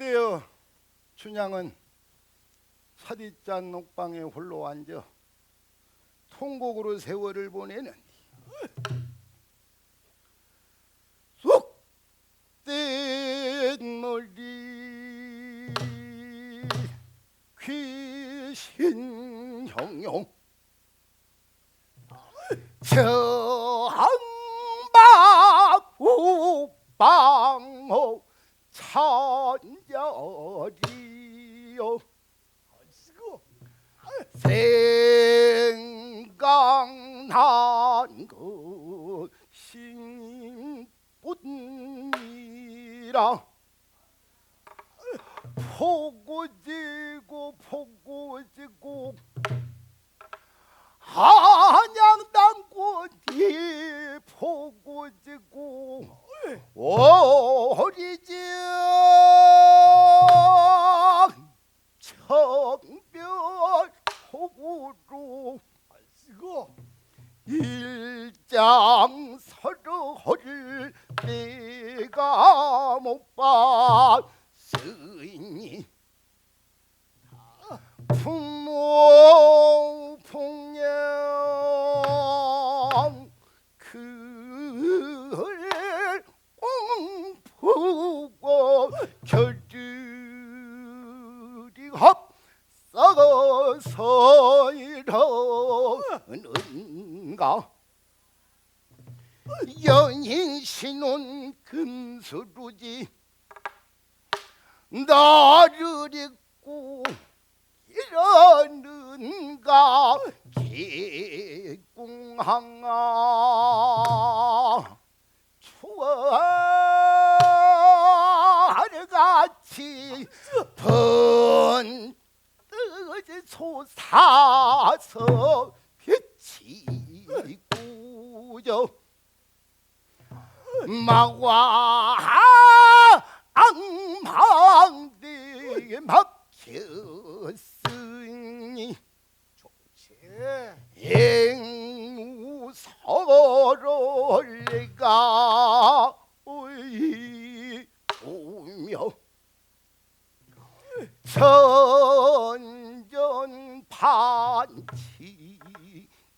그때여 춘향은 차디짠 옥방에 홀로 앉아 통곡으로 세월을 보내는 속된 머리 귀신 형용 저항박 우방호 천 절이요? 생각난 그 신분이라. 포고지고 포고지고. 한양당꽃이 포고지고 오리지 청별 호구로 아이고 일장 서로를 내가 못봤 옹푸고 결들이 합사서 이러는가? 연인 신혼 금수루지 나를 잊고 이러는가? 개궁항아 추월같이 번 뜨지 빛이 꾸져 마와 앙망대에 막혔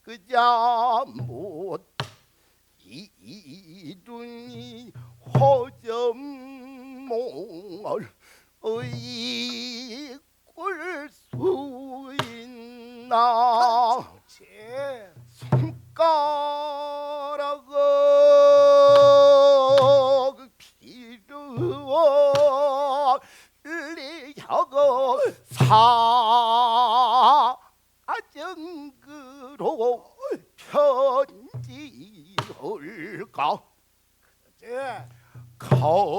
그자 못 이룬이 허점몽을 의꿀 수 있나? 제 손가락을 피르어 리하고 사정그로 제 건장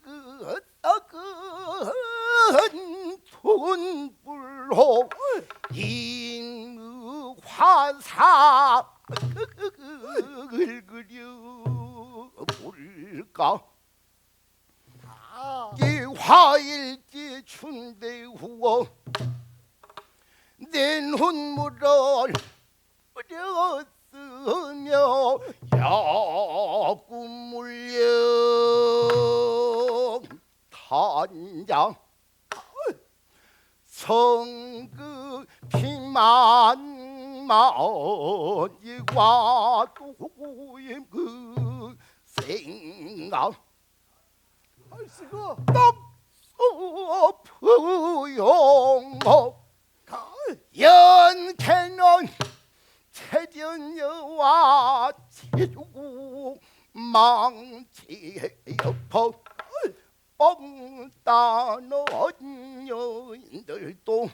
그 썩은 분불로 인의 화사 을 그려 볼까? 아. 이 화일지 춘대 후어 내 눈물을 뿌렸으며 야구 물려 단장 성그 피만마이와 또임 그 생각 아이고 섭소부용호 가 연태는 태전여와 지주고 망치여퍼 뻥따는 여인들도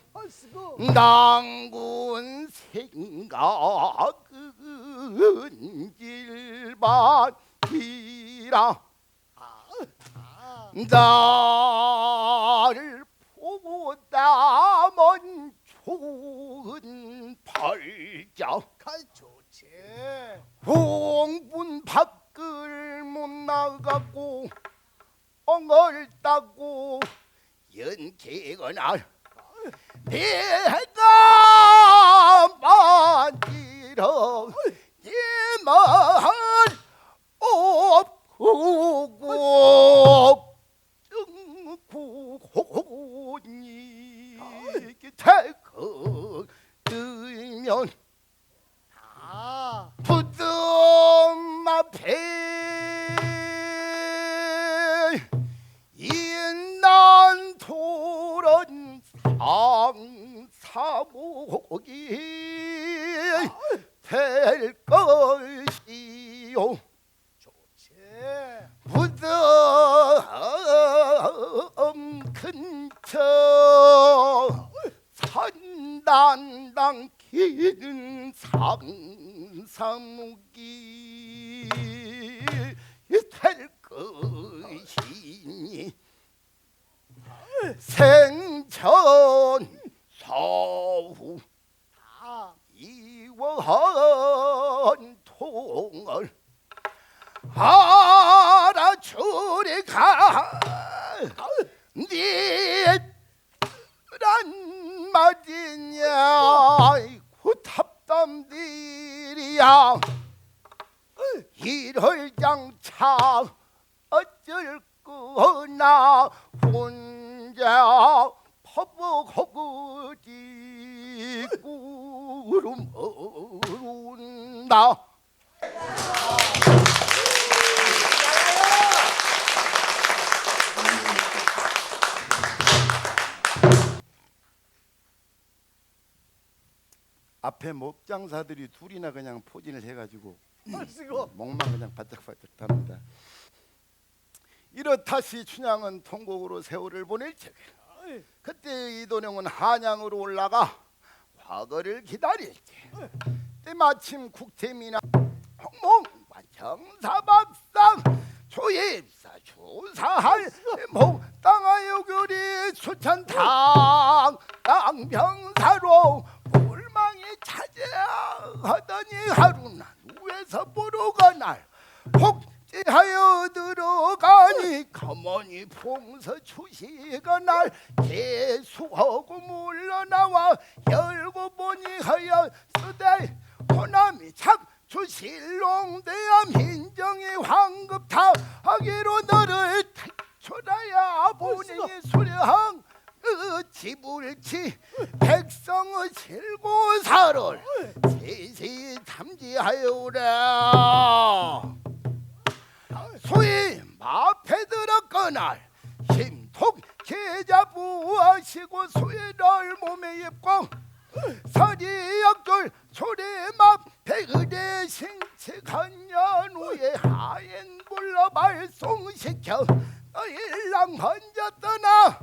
낭군 생각은 길반이라. 아 나를 보다먼 좋은 팔자 가좋지 홍분 밖을 못 나가고 엉을 따고 연기거나 내 복이 될 것이요. 좋지. 무덤 근처 산단당 긴 삼삼옥이 될 것이니. 생전 서후 아, 이원 통을 알아주리가. 니란 말이냐? 구탑담들이야. 이럴 장차 어쩔 거나 혼자 퍼벅허거지 구름 오른다 앞에 목장사들이 둘이나 그냥 포진을 해가지고. 목만 그냥 바짝바짝 답니다. 이렇다시 춘향은 통곡으로 세월을 보낼 적에 그때 이도령은 한양으로 올라가 과거를 기다릴 때 때마침 국태미나 홍몽과 정사박상 조입사 조사할 목당하여 교리 수천당 땅병사로 울망이 차지하더니 하루나 누에서 보러가 날 복제하여 들어가니 가만히 봉서 추시가 날 개수하고 물러나와 열고 보니 하여 쓰대 호남이 착주 실롱대암 흰정이 황급타 하기로 너를 탈출하야 보니 수령 그 지불치 백성의 실고사를 세세 탐지하여오라 소위 마패 들었거나 힘톡 계자부하시고 소위를 몸에 입고 서리역돌 소리막 백의대 신체 간년 후에 하인 불러 발송시켜 일랑 먼저 떠나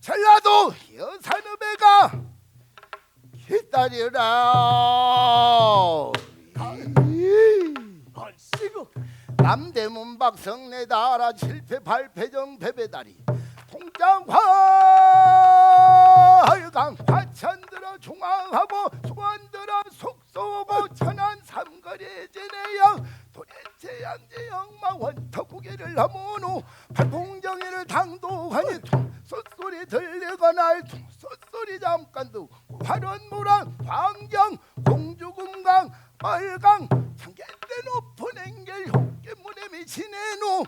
전라도 여산읍에가 기다리라 다리 통장활강 화천들어 중앙하고 소환들어 속소고 천안 삼거리 제내영 도대체 양재 영마원 덕구계를 하모노 팔풍정이를 당도하니 솥소리 들리거나 솥소리 잠깐 듣고 화련무랑 광경 공주금강 빨강 청계대 높은 engel 호깨문에 미치네노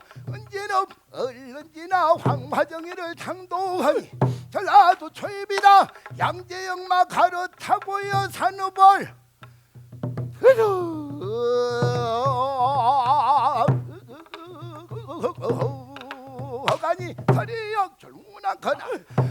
언제나 얼른지나 황화정이를 당도하니 전라도 초입이다. 양재영마 가로 타고여 산업을 허가니 서리역 졸 문한거나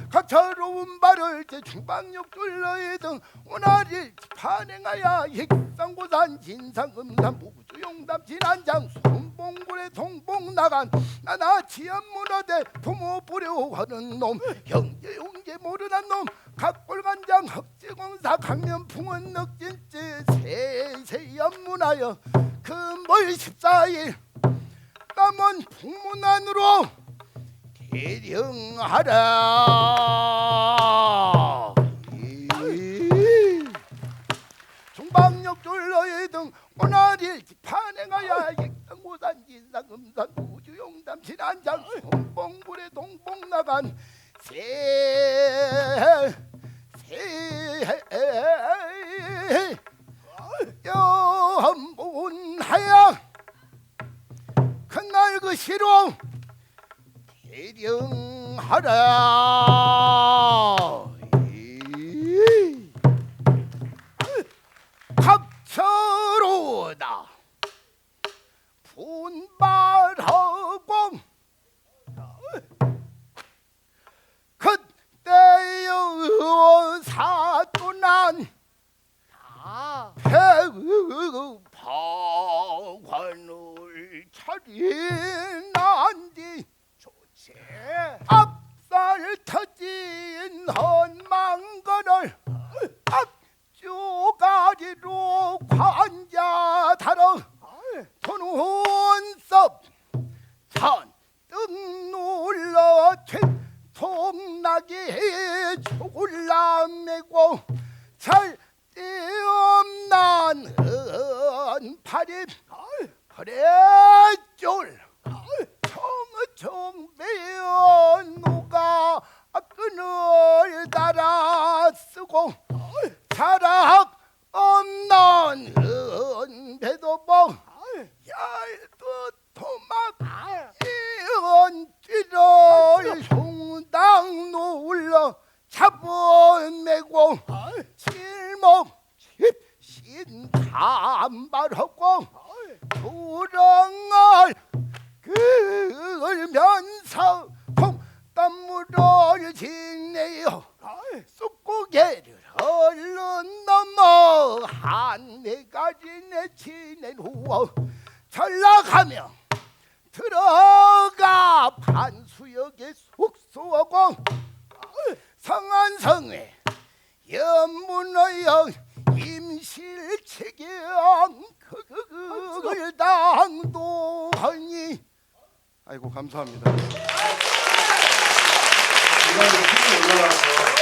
각처로운 발을 제 중방역 둘러이 등 오나리 판행하야 익상고산 진상금산 무주용담 진안장 손봉굴에 동봉 나간 나나 지연문화대 부모 부려하는 놈 형제 용제 모르는 놈 각골간장 흑지공사 강면풍은 넉진지 세세 연문하여 금월 14일 남원 풍문 안으로 대령하라. 중방역 졸러의 등 오나리 판행하야 익상고산 진상금산 우주용담 진안장 손봉굴에 동봉 나간 세 세, 연문하야 큰날 그 시로 대령하 앞쪽 칩신 단발하고 두렁을 그을면서 콩땀물을 짓네요. 쑥고개를 얼른 넘어 한네 가지 내치는 후어 전락하며 들어가 반수역에 숙소하고 성안성에 연문어영 임실체경 그그그을 당도하니 아이고 감사합니다. 올라가서